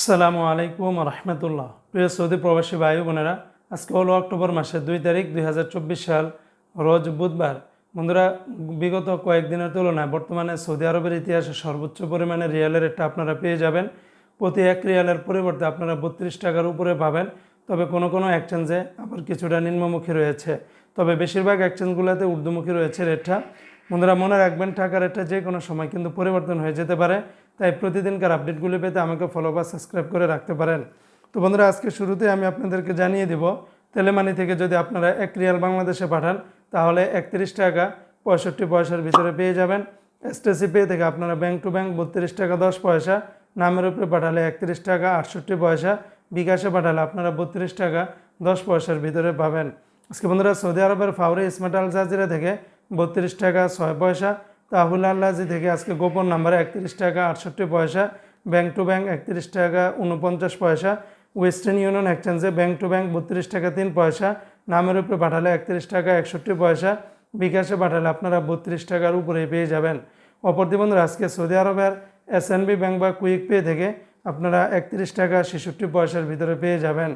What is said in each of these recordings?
আসসালামু আলাইকুম রহমতুল্লাহ। প্রিয় সৌদি প্রবাসী ভাই বোনেরা, আজকে হলো অক্টোবর মাসের দুই তারিখ দুই হাজার চব্বিশ সাল, রোজ বুধবার। বন্ধুরা, বিগত কয়েকদিনের তুলনায় বর্তমানে সৌদি আরবের ইতিহাসে সর্বোচ্চ পরিমাণে রিয়ালের রেটটা আপনারা পেয়ে যাবেন। প্রতি এক রিয়ালের পরিবর্তে আপনারা বত্রিশ টাকার উপরে পাবেন। তবে কোনো কোনো এক্সচেঞ্জে আবার কিছুটা নিম্নমুখী রয়েছে। তবে বেশিরভাগ এক্সচেঞ্জগুলোতে ঊর্ধ্বমুখী রয়েছে রেটটা। বন্ধুরা, মনে রাখবেন টাকার রেটটা যে কোনো সময় কিন্তু পরিবর্তন হয়ে যেতে পারে। তাই প্রতিদিনকার আপডেটগুলি পেতে আমাকে ফলো বা সাবস্ক্রাইব করে রাখতে পারেন। তো বন্ধুরা, আজকে শুরুতে আমি আপনাদেরকে জানিয়ে দিব, তেলেমানি থেকে যদি আপনারা এক রিয়াল বাংলাদেশে পাঠান, তাহলে একত্রিশ টাকা পঁয়ষট্টি পয়সার ভিতরে পেয়ে যাবেন। এসটিসি পে থেকে আপনারা ব্যাংক টু ব্যাংক বত্রিশ টাকা, দশ পয়সা, নামের উপরে পাঠালে একত্রিশ টাকা, আটষট্টি পয়সা, বিকাশে পাঠালে আপনারা বত্রিশ টাকা, দশ পয়সার ভিতরে পাবেন। আজকে বন্ধুরা, সৌদি আরবের ফাউরি স্মার্ট আল জাজিরা থেকে বত্রিশ টাকা, ছয় পয়সা তাহুল আল্লাজি থেকে আজকে গোপন নাম্বারে একত্রিশ টাকা আটষট্টি পয়সা, ব্যাংক টু ব্যাংক একত্রিশ টাকা উনপঞ্চাশ পয়সা, ওয়েস্টার্ন ইউনিয়ন এক্সচেঞ্জে ব্যাংক টু ব্যাংক বত্রিশ টাকা তিন পয়সা, নামের উপরে পাঠালে একত্রিশ টাকা একষট্টি পয়সা, বিকাশে পাঠালে আপনারা বত্রিশ টাকার উপরে পেয়ে যাবেন। অপরদি বন্ধুরা, আজকে সৌদি আরবের এস ব্যাংক বা কুইক পে থেকে আপনারা একত্রিশ টাকা ছেষট্টি পয়সার ভিতরে পেয়ে যাবেন।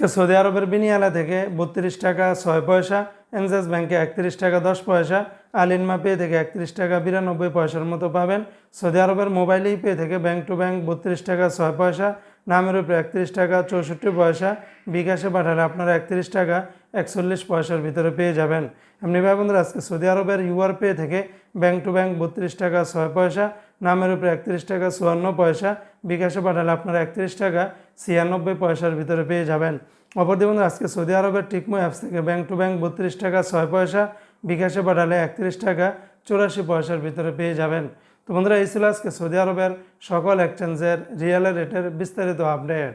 আজকে সৌদি আরবের বিনিয়ালা থেকে বত্রিশ টাকা ছয় পয়সা, এনজাস ব্যাংকে একত্রিশ টাকা দশ পয়সা আলিনমা পে থেকে একত্রিশ টাকা বিরানব্বই পয়সার মতো পাবেন। সৌদি আরবের মোবাইলেই পে থেকে ব্যাংক টু ব্যাংক বত্রিশ টাকা ছয় পয়সা, নামের উপরে একত্রিশ টাকা চৌষট্টি পয়সা, বিকাশে পাঠালে আপনারা একত্রিশ টাকা একচল্লিশ পয়সার ভিতরে পেয়ে যাবেন। এমনি ভাই বন্ধুরা, আজকে সৌদি আরবের ইউআর পে থেকে ব্যাংক টু ব্যাংক বত্রিশ টাকা ছয় পয়সা, নামের উপরে একত্রিশ টাকা চুয়ান্ন পয়সা বিকাশে পাঠালে আপনারা একত্রিশ টাকা ছিয়ানব্বই পয়সার ভিতরে পেয়ে যাবেন। অপরদি বন্ধু আজকে সৌদি আরবের টিকমো অ্যাপস থেকে ব্যাংক টু ব্যাংক বত্রিশ টাকা ছয় পয়সা, বিকাশে পাঠালে একত্রিশ টাকা চুরাশি পয়সার ভিতরে পেয়ে যাবেন। তো বন্ধুরা, এই ছিল আজকে সৌদি আরবের সকল এক্সচেঞ্জের রিয়েলের রেটের বিস্তারিত আপডেট